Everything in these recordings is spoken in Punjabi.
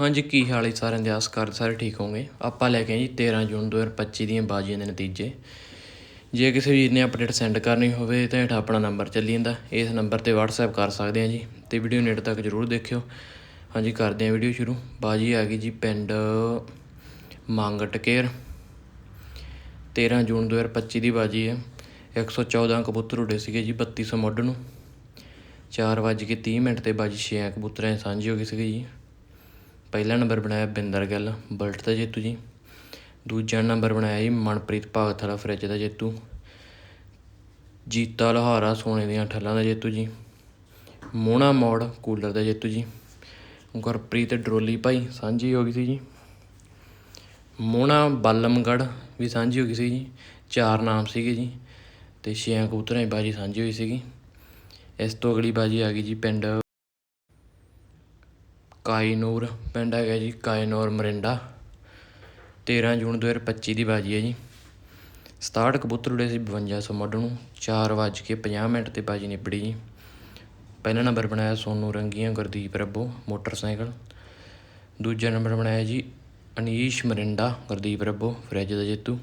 ਹਾਂਜੀ, ਕੀ ਹਾਲ ਹੈ ਸਾਰਿਆਂ ਦੇ? ਆਸ ਕਰਦੇ ਸਾਰੇ ਠੀਕ ਹੋਵੋਗੇ? ਆਪਾਂ ਲੈ ਕੇ ਆਏ ਜੀ 13 ਜੂਨ 2025 ਦੀਆਂ ਬਾਜੀਆਂ ਦੇ ਨਤੀਜੇ। ਜੇ ਕਿਸੇ ਵੀਰ ਨੇ ਅਪਡੇਟ ਸੈਂਡ ਕਰਨੀ ਹੋਵੇ ਤਾਂ ਹੇਠਾਂ ਆਪਣਾ ਨੰਬਰ ਚੱਲੀ ਜਾਂਦਾ। ਇਸ ਨੰਬਰ ਤੇ WhatsApp ਕਰ ਸਕਦੇ ਆ ਜੀ ਤੇ ਵੀਡੀਓ ਨੇੜ ਤੱਕ ਜਰੂਰ ਦੇਖਿਓ। ਹਾਂਜੀ, ਕਰਦੇ ਆ ਵੀਡੀਓ ਸ਼ੁਰੂ। ਬਾਜੀ ਆ ਗਈ ਜੀ ਪਿੰਡ ਮੰਗ ਟਕੇਰ 13 ਜੂਨ 2025 ਦੀ ਬਾਜੀ ਹੈ। 114 ਕਬੂਤਰ ਉੱਡੇ ਸੀਗੇ ਜੀ 3200 ਮੁੱਢ ਨੂੰ। 4 ਵੱਜ ਕੇ 30 ਮਿੰਟ ਤੇ ਬਾਜੀ 6 ਕਬੂਤਰਾਂ ਦੀ ਸਾਂਝੀ ਹੋ ਗਈ ਸੀਗੀ ਜੀ। ਪਹਿਲਾ ਨੰਬਰ ਬਣਾਇਆ ਬਿੰਦਰ ਗਿੱਲ, ਬਲਟ ਦਾ ਜੇਤੂ ਜੀ। ਦੂਜਾ ਨੰਬਰ ਬਣਾਇਆ ਜੀ ਮਨਪ੍ਰੀਤ ਭਗਤ ਵਾਲਾ ਫਰਿੱਜ ਦਾ ਜੇਤੂ। ਜੀਤਾ ਲੋਹਾਰਾ ਸੋਨੇ ਦੀਆਂ ਠੱਲਾਂ ਦਾ ਜੇਤੂ ਜੀ। ਮੋਹਣਾ ਮੋੜ ਕੂਲਰ ਦਾ ਜੇਤੂ ਜੀ। ਗੁਰਪ੍ਰੀਤ ਡਰੋਲੀ ਭਾਈ ਸਾਂਝੀ ਹੋ ਗਈ ਸੀ ਜੀ। ਮੋਹਣਾ ਬਾਲਮਗੜ ਵੀ ਸਾਂਝੀ ਹੋ ਗਈ ਸੀ ਜੀ। ਚਾਰ ਨਾਮ ਸੀਗੇ ਜੀ ਤੇ ਛੇ ਕਬੂਤਰਾਂ ਦੀ ਬਾਜੀ ਸਾਂਝੀ ਹੋਈ ਸੀਗੀ। ਇਸ ਤੋਂ ਅਗਲੀ ਬਾਜੀ ਆ ਗਈ ਜੀ ਪਿੰਡ ਕਾਈਨੂਰ, ਪਿੰਡ ਹੈਗਾ ਜੀ ਕਾਈਨੂਰ ਮਰਿੰਡਾ। 13 ਜੂਨ 2025 ਦੀ ਬਾਜੀ ਹੈ ਜੀ। 67 ਕਬੂਤਰ ਉੜੇ ਸੀ 5200 ਮੱਢ ਨੂੰ 4 ਵੱਜ ਕੇ 50 ਮਿੰਟ ਤੇ ਬਾਜੀ ਨਿਬੜੀ ਜੀ। ਪਹਿਲਾ ਨੰਬਰ ਬਣਾਇਆ ਸੋਨੂ ਰੰਗੀਆਂ, ਗੁਰਦੀਪ ਰੱਬੋ, ਮੋਟਰਸਾਈਕਲ। ਦੂਜਾ ਨੰਬਰ ਬਣਾਇਆ ਜੀ ਅਨੀਸ਼ ਮਰਿੰਡਾ, ਗੁਰਦੀਪ ਰੱਬੋ, ਫਰਿੱਜ ਦਾ ਜੇਤੂ।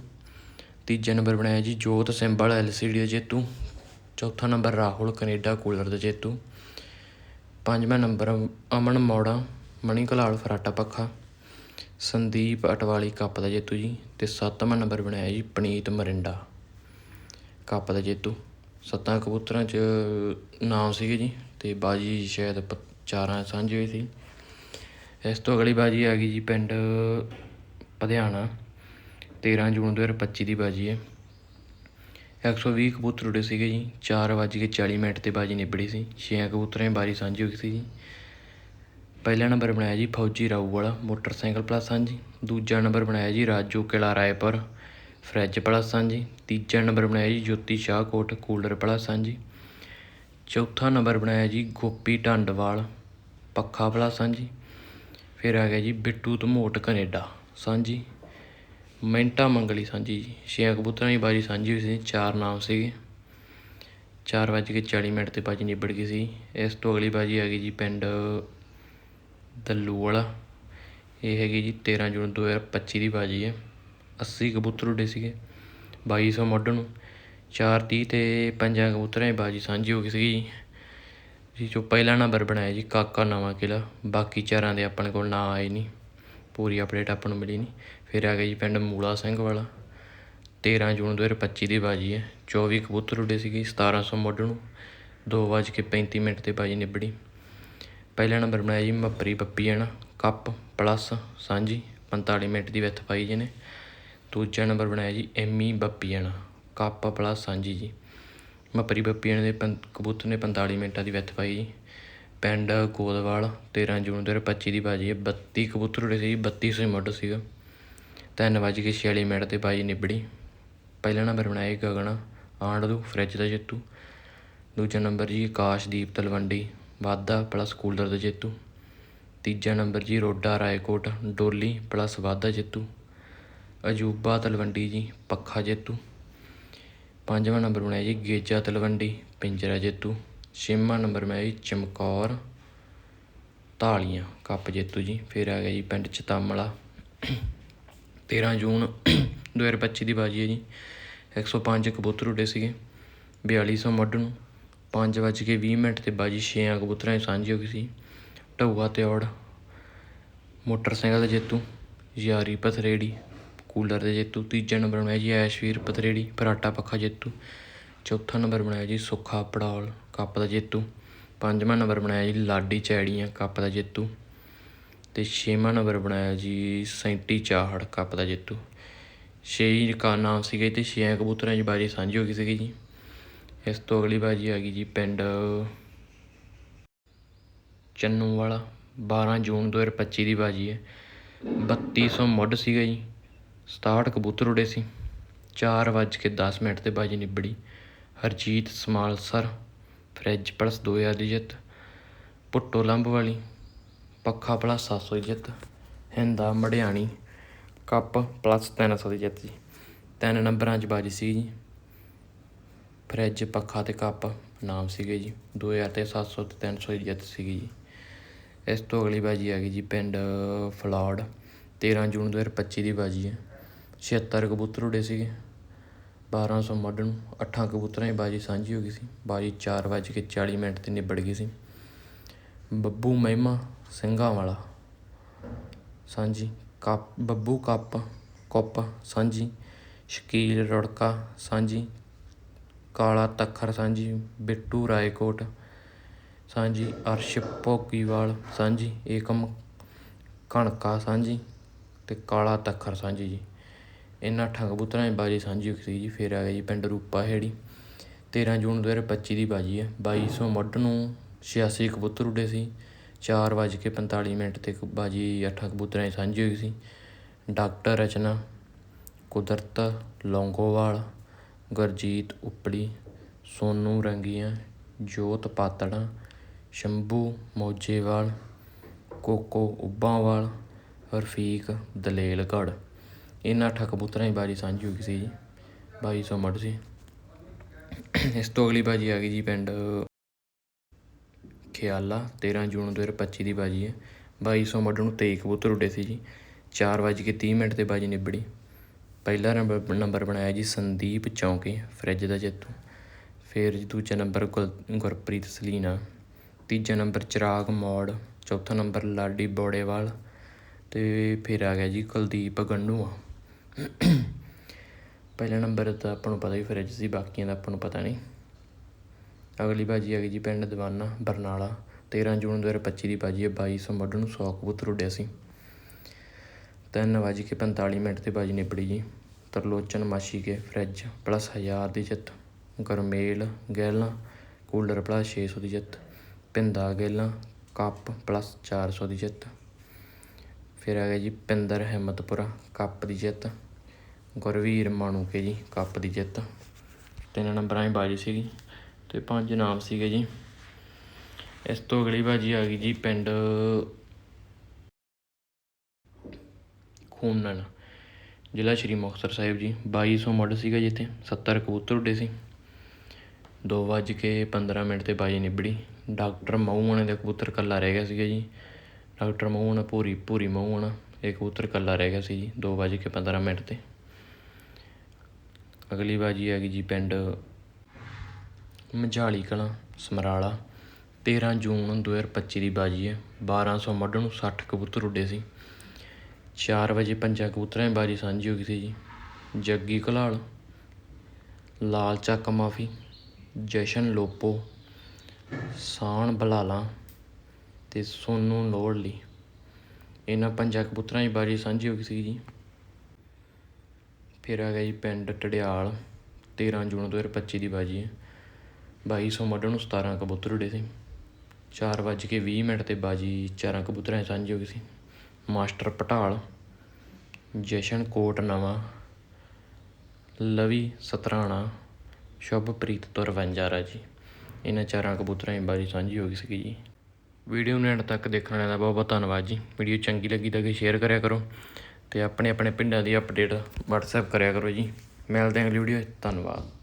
ਤੀਜਾ ਨੰਬਰ ਬਣਾਇਆ ਜੀ ਜੋਤ ਸਿੰਬਲ, ਐਲਸੀਡੀ ਦਾ ਜੇਤੂ। ਚੌਥਾ ਨੰਬਰ ਰਾਹੁਲ, ਕੈਨੇਡਾ ਕੂਲਰ ਦਾ ਜੇਤੂ। ਪੰਜਵਾਂ ਨੰਬਰ ਅਮਨ ਮੋੜਾ ਮਣੀ ਕਲਾਲ ਫਰਾਟਾ ਪੱਖਾ, ਸੰਦੀਪ ਅਟਵਾਲੀ ਕੱਪ ਦਾ ਜੇਤੂ ਜੀ ਤੇ ਸੱਤਵਾਂ ਨੰਬਰ ਬਣਾਇਆ ਜੀ ਪਨੀਤ ਮਰਿੰਡਾ ਕੱਪ ਦਾ ਜੇਤੂ। ਸੱਤਾਂ ਕਬੂਤਰਾਂ 'ਚ ਨਾਮ ਸੀਗੇ ਜੀ ਤੇ ਬਾਜੀ ਸ਼ਾਇਦ ਪ- ਚਾਰਾਂ ਸਾਂਝੀ ਹੋਈ ਸੀ। ਇਸ ਤੋਂ ਅਗਲੀ ਬਾਜੀ ਆ ਗਈ ਜੀ ਪਿੰਡ ਪਧਿਆਣਾ। 13 ਜੂਨ 2025 ਦੀ ਬਾਜੀ ਹੈ। 120 ਕਬੂਤਰ ਉੜੇ ਸੀਗੇ ਜੀ 4 ਵੱਜ ਕੇ 40 ਮਿੰਟ ਤੇ ਬਾਜੀ ਨਿਬੜੀ ਸੀ, ਛੇ ਕਬੂਤਰਾਂ ਦੀ ਬਾਰੀ ਸਾਂਝੀ ਹੋਈ ਸੀ ਜੀ। ਪਹਿਲਾ ਨੰਬਰ ਬਣਾਇਆ ਜੀ ਫੌਜੀ ਰਾਊ ਵਾਲਾ, ਮੋਟਰਸਾਈਕਲ ਪਲੱਸ ਸਾਂਝੀ ਦੂਜਾ ਨੰਬਰ ਬਣਾਇਆ ਜੀ ਰਾਜੂ ਕਿਲਾ ਰਾਏਪੁਰ, ਫਰਿੱਜ ਪਲੱਸ ਸਾਂਝੀ ਤੀਜਾ ਨੰਬਰ ਬਣਾਇਆ ਜੀ ਜੋਤੀ ਸ਼ਾਹਕੋਟ, ਕੂਲਰ ਪਲੱਸ ਸਾਂਝੀ ਚੌਥਾ ਨੰਬਰ ਬਣਾਇਆ ਜੀ ਗੋਪੀ ਢੰਡਵਾਲ, ਪੱਖਾ ਪਲੱਸ ਸਾਂਝੀ ਫਿਰ ਆ ਗਿਆ ਜੀ ਬਿੱਟੂ ਧਮੋਟ ਕੈਨੇਡਾ, ਸਾਂਝੀ। ਮਿੰਟਾ ਮੰਗਲੀ ਸਾਂਝੀ ਜੀ। ਛੇ ਕਬੂਤਰਾਂ ਦੀ ਬਾਜੀ ਸਾਂਝੀ ਹੋਈ ਸੀ। ਚਾਰ ਨਾਮ ਸੀਗੇ। ਚਾਰ ਵੱਜ ਕੇ 40 ਮਿੰਟ ਤੇ ਬਾਜੀ ਨਿਬੜ ਗਈ ਸੀ। ਇਸ ਤੋਂ ਅਗਲੀ ਬਾਜੀ ਆ ਗਈ ਜੀ ਪਿੰਡ ਦੱਲੂ ਵਾਲਾ। ਇਹ ਹੈਗੀ ਜੀ 13 ਜੂਨ 2025 ਦੀ ਬਾਜੀ ਹੈ। 80 ਕਬੂਤਰ ਉੱਡੇ ਸੀਗੇ। 2200 ਮੋਢ ਨੂੰ 430 ਤੇ ਪੰਜਾਂ ਕਬੂਤਰਾਂ ਦੀ ਬਾਜੀ ਸਾਂਝੀ ਹੋ ਗਈ ਸੀਗੀ ਜੀ। ਜੋ ਪਹਿਲਾ ਨੰਬਰ ਬਣਾਇਆ ਜੀ ਕਾਕਾ ਨਵਾਂ ਕਿਲਾ ਬਾਕੀ ਚਾਰਾਂ ਦੇ ਆਪਣੇ ਕੋਲ ਨਾਂ ਆਏ ਨਹੀਂ। ਪੂਰੀ ਅਪਡੇਟ ਆਪਾਂ ਨੂੰ ਮਿਲੀ ਨਹੀਂ। ਫਿਰ ਆ ਗਿਆ ਜੀ ਪਿੰਡ ਮੂਲਾ ਸਿੰਘ ਵਾਲਾ। 13 ਜੂਨ 2025 ਦੀ ਬਾਜੀ ਹੈ। 24 ਕਬੂਤਰ ਉੱਡੇ ਸੀਗੇ 1700 ਮੁੱਢ ਨੂੰ। 2:35 ਮਿੰਟ ਤੇ ਬਾਜੀ ਨਿਬੜੀ। ਪਹਿਲਾ ਨੰਬਰ ਬਣਾਇਆ ਜੀ ਮੱਪਰੀ ਪੱਪੀ ਜਣਾ ਕੱਪ ਪਲੱਸ ਸਾਂਝੀ 45 ਮਿੰਟ ਦੀ ਵਿੱਥ ਪਾਈ ਜੀ ਨੇ ਦੂਜਾ ਨੰਬਰ ਬਣਾਇਆ ਜੀ ਐਮੀ ਬੱਪੀ ਜਣਾ ਕੱਪ ਪਲੱਸ ਸਾਂਝੀ ਜੀ। ਮੱਪਰੀ ਬੱਪੀ ਜਣੇ ਦੇ ਪੰ- ਕਬੂਤਰ ਨੇ 45 ਮਿੰਟਾਂ ਦੀ ਵਿੱਥ ਪਾਈ ਜੀ। ਪਿੰਡ ਗੋਦਵਾਲ 13 ਜੂਨ 2025 ਦੀ ਬਾਜੀ ਹੈ। 32 ਕਬੂਤਰ ਉੜੇ ਸੀ ਜੀ 3200 ਮੁੱਢ ਸੀਗਾ। ਤਿੰਨ ਵੱਜ ਕੇ 46 ਮਿੰਟ ਤੇ ਬਾਜੀ ਨਿਬੜੀ। ਪਹਿਲਾ ਨੰਬਰ ਬਣਾਇਆ ਜੀ ਗਗਨ ਆਂਡਦੂ ਫਰਿੱਜ ਦਾ ਜੇਤੂ। ਦੂਜਾ ਨੰਬਰ ਜੀ ਆਕਾਸ਼ਦੀਪ ਤਲਵੰਡੀ, ਵਾਧਾ ਪਲੱਸ ਕੂਲਰ ਦਾ ਜੇਤੂ। ਤੀਜਾ ਨੰਬਰ ਜੀ ਰੋਡਾ, ਰਾਏਕੋਟ, ਡੋਲੀ ਪਲੱਸ ਵਾਧਾ ਜੇਤੂ। ਅਜੂਬਾ ਤਲਵੰਡੀ ਜੀ, ਪੱਖਾ ਜੇਤੂ। ਪੰਜਵਾਂ ਨੰਬਰ ਬਣਾਇਆ ਜੀ ਗੇਜਾ ਤਲਵੰਡੀ, ਪਿੰਜਰਾ ਜੇਤੂ। ਛੇਵਾਂ ਨੰਬਰ ਬਣਾਇਆ ਜੀ ਚਮਕੌਰ, ਧਾਲੀਆਂ, ਕੱਪ ਜੇਤੂ ਜੀ। ਫਿਰ ਆ ਗਿਆ ਜੀ ਪਿੰਡ ਚਤਾਮਲਾ। 13 ਜੂਨ 2025 ਦੀ ਬਾਜੀ ਹੈ ਜੀ। 105 ਕਬੂਤਰ ਉੱਡੇ ਸੀਗੇ। ਬਿਆਲੀ ਸੌ ਮੱਢ ਨੂੰ ਪੰਜ ਵੱਜ ਕੇ ਵੀਹ ਮਿੰਟ ਤੇ ਬਾਜੀ 6 ਕਬੂਤਰਾਂ 'ਚ ਸਾਂਝੀ ਹੋ ਗਈ ਸੀ। ਢਊਆ ਤੇ ਔੜ, ਮੋਟਰਸਾਈਕਲ ਦੇ ਜੇਤੂ, ਯਾਰੀ ਪਥਰੇੜੀ, ਕੂਲਰ ਦੇ ਜੇਤੂ, ਤੀਜਾ ਨੰਬਰ ਬਣਾਇਆ ਜੀ ਐਸ਼ਵੀਰ ਪਥਰੇੜੀ ਪਰਾਟਾ ਪੱਖਾ ਜੇਤੂ, ਚੌਥਾ ਨੰਬਰ ਬਣਾਇਆ ਜੀ ਸੁੱਖਾ ਪੜੌਲ, ਕੱਪ ਦਾ ਜੇਤੂ, ਪੰਜਵਾਂ ਨੰਬਰ ਬਣਾਇਆ ਜੀ ਲਾਡੀ ਚੈੜੀਆਂ, ਕੱਪ ਦਾ ਜੇਤੂ ਅਤੇ ਛੇਵਾਂ ਨੰਬਰ ਬਣਾਇਆ ਜੀ ਸੈਂਟੀ ਚਾਹੜ ਕੱਪ ਦਾ ਜੇਤੂ। ਛੇ ਹੀ ਕਾ ਨਾਮ ਸੀਗੇ ਤੇ ਛੇ ਕਬੂਤਰਾਂ 'ਚ ਬਾਜੀ ਸਾਂਝੀ ਹੋ ਗਈ ਸੀਗੀ ਜੀ। ਇਸ ਤੋਂ ਅਗਲੀ ਬਾਜੀ ਆ ਗਈ ਜੀ ਪਿੰਡ ਚੰਨੂ ਵਾਲਾ 12 ਜੂਨ 2025 ਦੀ ਬਾਜੀ ਹੈ। 3200 ਮੁੱਢ ਸੀਗਾ ਜੀ। 67 ਕਬੂਤਰ ਉੜੇ ਸੀ। 4 ਵੱਜ ਕੇ 10 ਮਿੰਟ ਤੇ ਬਾਜੀ ਨਿਬੜੀ। ਹਰਜੀਤ ਸਮਾਲਸਰ ਫਰਿੱਜ ਪਲਸ 2000 ਦੀ ਜਿੱਤ। ਪੁੱਟੋ ਲੰਬ ਵਾਲੀ ਪੱਖਾ ਪਲਸ 700 ਦੀ ਜਿੱਤ, ਹਿੰਦਾ ਮੜਿਆਣੀ, ਕੱਪ ਪਲਸ 300 ਦੀ ਜਿੱਤ ਜੀ। ਤਿੰਨ ਨੰਬਰਾਂ 'ਚ ਬਾਜੀ ਸੀ ਜੀ। ਫਰਿੱਜ ਪੱਖਾ ਤੇ ਕੱਪ ਨਾਮ ਸੀਗੇ ਜੀ। 2000 ਤੇ 700 ਤੇ 300 ਦੀ ਜਿੱਤ ਸੀਗੀ ਜੀ। ਇਸ ਤੋਂ ਅਗਲੀ ਬਾਜੀ ਆ ਗਈ ਜੀ ਪਿੰਡ ਫਲੌੜ। 13 ਜੂਨ 2025 ਦੀ ਬਾਜੀ ਹੈ। 76 ਕਬੂਤਰ ਉਡੇ ਸੀਗੇ। 1200 ਮੱਡ ਨੂੰ ਅੱਠਾਂ ਕਬੂਤਰਾਂ ਦੀ ਬਾਜੀ ਸਾਂਝੀ ਹੋ ਗਈ ਸੀ। ਬਾਜੀ 4 ਵੱਜ ਕੇ 40 ਮਿੰਟ ਤੇ ਨਿਬੜ ਗਈ ਸੀ। ਬੱਬੂ ਮਹਿਮਾ ਸਿੰਘਾਂ ਵਾਲਾ। ਸਾਂਝੀ ਕੱਪ, ਬੱਬੂ ਕੱਪ, ਕੁੱਪ, ਸਾਂਝੀ। ਸ਼ਕੀਲ ਰੁੜਕਾ, ਸਾਂਝੀ। ਕਾਲਾ ਤੱਖਰ, ਸਾਂਝੀ। ਬਿੱਟੂ ਰਾਏਕੋਟ, ਸਾਂਝੀ। ਅਰਸ਼ ਭੋਕੀਵਾਲ ਸਾਂਝੀ। ਏਕਮ ਕਣਕਾ, ਸਾਂਝੀ। ਤੇ ਕਾਲਾ ਤੱਖਰ, ਸਾਂਝੀ ਜੀ। ਇਹਨਾਂ ਠੰਗ ਕਬੂਤਰਾਂ ਦੀ ਬਾਜੀ ਸਾਂਝੀ ਹੋਈ ਸੀ ਜੀ। ਫਿਰ ਆ ਗਿਆ ਜੀ ਪਿੰਡ ਰੂਪਾ ਹੇੜੀ। 13 ਜੂਨ 2025 ਦੀ ਬਾਜੀ ਹੈ 2200 ਮੱਢ ਨੂੰ 86 ਕਬੂਤਰ ਉੱਡੇ ਸੀ। 4 ਵੱਜ ਕੇ 45 ਮਿੰਟ ਤੇ ਕ- ਬਾਜੀ ਅੱਠਾਂ ਕਬੂਤਰਾਂ ਦੀ ਸਾਂਝੀ ਹੋਈ ਸੀ। ਡਾਕਟਰ ਰਚਨਾ, ਕੁਦਰਤ, ਲੌਂਗੋਵਾਲ, ਗੁਰਜੀਤ ਉਪੜੀ, ਸੋਨੂ ਰੰਗੀਆਂ, ਜੋਤ ਪਾਤੜਾ, ਸ਼ੰਭੂ ਮੋਜੇਵਾਲ, ਕੋਕੋ ਉੱਬਾਂਵਾਲ, ਰਫੀਕ ਦਲੇਲਗੜ੍ਹ। ਇਹਨਾਂ ਅੱਠਾਂ ਕਬੂਤਰਾਂ ਦੀ ਬਾਜੀ ਸਾਂਝੀ ਹੋ ਗਈ ਸੀ ਜੀ। 2200 ਮੱਢ ਸੀ। ਇਸ ਤੋਂ ਅਗਲੀ ਬਾਜੀ ਆ ਗਈ ਜੀ ਪਿੰਡ ਖਿਆਲਾ 13 ਜੂਨ 2025 ਦੀ ਬਾਜੀ ਹੈ। 2200 ਮੱਢ ਨੂੰ 23 ਕਬੂਤਰ ਉੱਡੇ ਸੀ ਜੀ। 4 ਵੱਜ ਕੇ 30 ਮਿੰਟ ਤੇ ਬਾਜੀ ਨਿਬੜੀ। ਪਹਿਲਾ ਨੰਬਰ ਨੰਬਰ ਬਣਾਇਆ ਜੀ ਸੰਦੀਪ ਚੌਂਕੀ, ਫਰਿੱਜ ਦਾ ਜੇਤੂ। ਫਿਰ ਜੀ ਦੂਜਾ ਨੰਬਰ ਗੁਲ- ਗੁਰਪ੍ਰੀਤ ਸਲੀਨਾ। ਤੀਜਾ ਨੰਬਰ ਚਿਰਾਗ ਮੋੜ। ਚੌਥਾ ਨੰਬਰ ਲਾਡੀ ਬੋੜੇਵਾਲ। ਤੇ ਫਿਰ ਆ ਗਿਆ ਜੀ ਕੁਲਦੀਪ ਗੰਨੂਆ ਪਹਿਲਾ ਨੰਬਰ ਤਾਂ ਆਪਾਂ ਨੂੰ ਪਤਾ ਹੀ ਫਰਿੱਜ ਸੀ, ਬਾਕੀਆਂ ਦਾ ਆਪਾਂ ਨੂੰ ਪਤਾ ਨਹੀਂ। ਅਗਲੀ ਬਾਜੀ ਹੈਗੀ ਜੀ ਪਿੰਡ ਦੀਵਾਨਾ, ਬਰਨਾਲਾ। 13 ਜੂਨ 2025 ਦੀ ਬਾਜੀ ਹੈ 2200 ਮੱਢ ਨੂੰ 100 ਕਬੂਤਰ ਉੱਡਿਆ ਸੀ। ਤਿੰਨ ਵੱਜ ਕੇ 45 ਮਿੰਟ ਤੇ ਬਾਜੀ ਨਿਬੜੀ ਜੀ। ਤਰਲੋਚਨ ਮਾਸ਼ੀ ਕੇ ਫਰਿੱਜ ਪਲੱਸ 1000 ਦੀ ਜਿੱਤ। ਗਰਮੇਲ ਗੈਲਾਂ, ਕੂਲਰ ਪਲੱਸ 600 ਦੀ ਜਿੱਤ। ਪਿੰਦਾ, ਗੈਲਾਂ, ਕੱਪ ਪਲੱਸ 400 ਦੀ ਜਿੱਤ। ਫਿਰ ਆ ਗਿਆ ਜੀ ਪਿੰਦਰ ਹਿੰਮਤਪੁਰਾ, ਕੱਪ ਦੀ ਜਿੱਤ। ਗੁਰਵੀਰ ਮਾਣੂਕੇ ਜੀ, ਕੱਪ ਦੀ ਜਿੱਤ। ਤਿੰਨ ਨੰਬਰਾਂ 'ਚ ਬਾਜੀ ਸੀਗੀ। ਤੇ ਪੰਜ ਨਾਮ ਸੀਗੇ ਜੀ। ਇਸ ਤੋਂ ਅਗਲੀ ਬਾਜੀ ਆ ਗਈ ਜੀ ਪਿੰਡ ਖੂਨਨ ਜ਼ਿਲ੍ਹਾ ਸ਼੍ਰੀ ਮੁਕਤਸਰ ਸਾਹਿਬ ਜੀ। 2200 ਮੁੱਢ ਸੀਗਾ ਜਿੱਥੇ 70 ਕਬੂਤਰ ਉੱਡੇ ਸੀ। 2 ਵੱਜ ਕੇ 15 ਮਿੰਟ ਤੇ ਬਾਜੀ ਨਿਬੜੀ। ਡਾਕਟਰ ਮਊਆਣੇ ਦਾ ਕਬੂਤਰ ਕੱਲਾ ਰਹਿ ਗਿਆ ਸੀਗਾ ਜੀ। ਡਾਕਟਰ ਮਊਆਣਾ ਪੂਰੀ ਪੂਰੀ ਮਊਆਣਾ ਇਹ ਕਬੂਤਰ ਕੱਲਾ ਰਹਿ ਗਿਆ ਸੀ ਜੀ 2 ਵੱਜ ਕੇ 15 ਮਿੰਟ ਤੇ। ਅਗਲੀ ਬਾਜੀ ਆ ਗਈ ਜੀ ਪਿੰਡ ਮਝਾਲੀ ਕਲਾਂ, ਸਮਰਾਲਾ। 13 ਜੂਨ 2025 ਦੀ ਬਾਜੀ ਹੈ। 1200 ਮੱਢ ਨੂੰ 60 ਕਬੂਤਰ ਉੱਡੇ ਸੀ। 4 ਵਜੇ ਪੰਜਾਂ ਕਬੂਤਰਾਂ ਦੀ ਬਾਜੀ ਸਾਂਝੀ ਹੋ ਗਈ ਸੀ ਜੀ। ਜੱਗੀ ਘਲਾਲ, ਲਾਲ ਚੱਕ ਮਾਫੀ, ਜਸ਼ਨ ਲੋਪੋ ਸਾਣ ਬਲਾਲਾ ਤੇ ਸੋਨੂ ਲੋੜਲੀ ਇਹਨਾਂ ਪੰਜਾਂ ਕਬੂਤਰਾਂ ਦੀ ਬਾਜੀ ਸਾਂਝੀ ਹੋ ਗਈ ਸੀ ਜੀ। ਫਿਰ ਆ ਗਿਆ ਜੀ ਪਿੰਡ ਟੜਿਆਲ। 13 ਜੂਨ 2025 ਦੀ ਬਾਜੀ ਹੈ। 2200 ਮੱਢ ਨੂੰ 17 ਕਬੂਤਰ ਉਡੇ ਸੀ। 4 ਵੱਜ ਕੇ 20 ਮਿੰਟ ਤੇ ਬਾਜੀ ਚਾਰਾਂ ਕਬੂਤਰਾਂ ਦੀ ਸਾਂਝੀ ਹੋ ਗਈ ਸੀ। ਮਾਸਟਰ ਪਟਾਲ, ਜਸ਼ਨ ਕੋਟ ਨਵਾਂ, ਲਵੀ ਸਤਰਾਣਾ, ਸ਼ੁਭਪ੍ਰੀਤ ਤੋਂ 52 ਜੀ ਇਹਨਾਂ ਚਾਰਾਂ ਕਬੂਤਰਾਂ ਦੀ ਬਾਜੀ ਸਾਂਝੀ ਹੋ ਗਈ ਸੀ ਜੀ। ਵੀਡੀਓ ਨੂੰ ਐਂਡ ਤੱਕ ਦੇਖਣ ਵਾਲਿਆਂ ਦਾ ਬਹੁਤ ਬਹੁਤ ਧੰਨਵਾਦ ਜੀ। ਵੀਡੀਓ ਚੰਗੀ ਲੱਗੀ ਤਾਂ ਕਿ ਸ਼ੇਅਰ ਕਰਿਆ ਕਰੋ ਤੇ ਆਪਣੇ ਆਪਣੇ ਪਿੰਡਾਂ ਦੀ ਅਪਡੇਟ WhatsApp ਕਰਿਆ ਕਰੋ ਜੀ। ਮਿਲਦੇ ਹਾਂ ਅਗਲੀ ਵੀਡੀਓ ਧੰਨਵਾਦ।